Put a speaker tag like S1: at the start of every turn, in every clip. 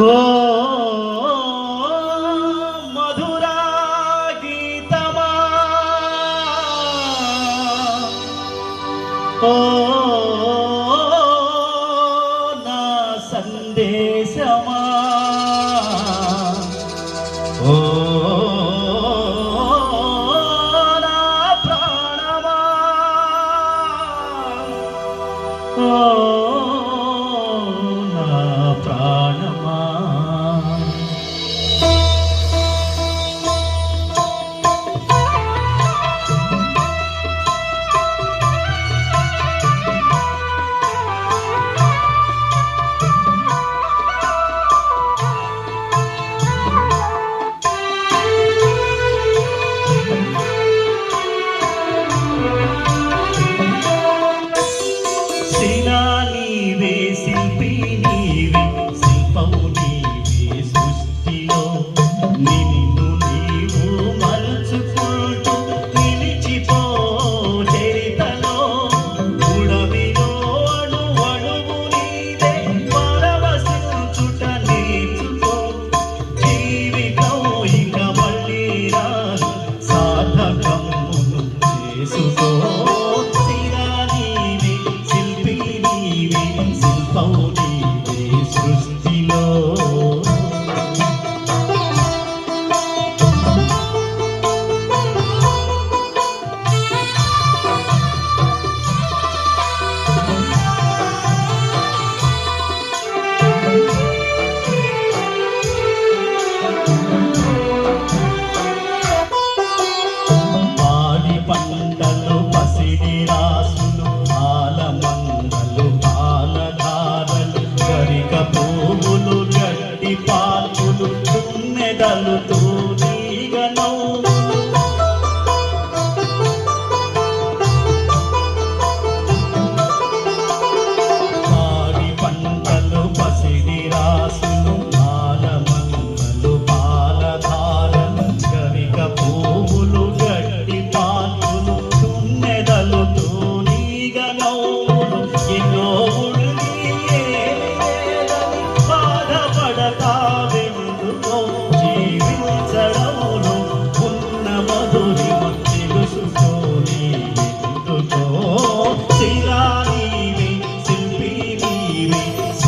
S1: కో మధురా గీతమా ఓ నా సందేశమా ఓ నా ప్రాణమా ఓ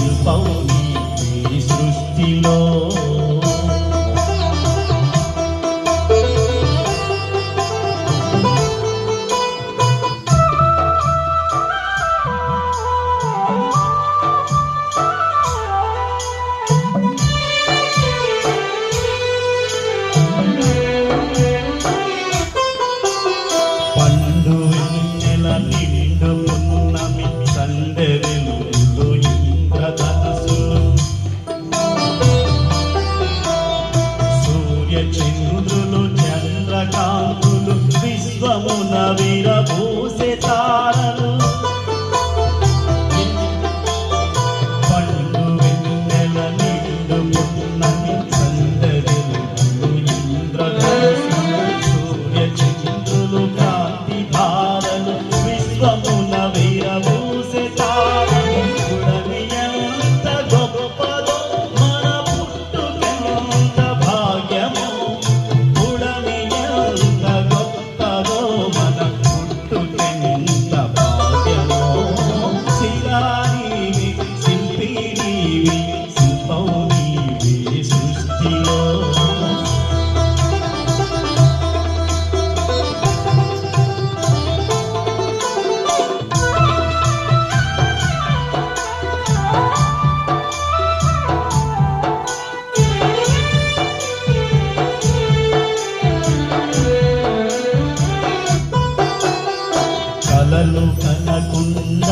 S1: శిల్పం సృష్టిలో. Allah.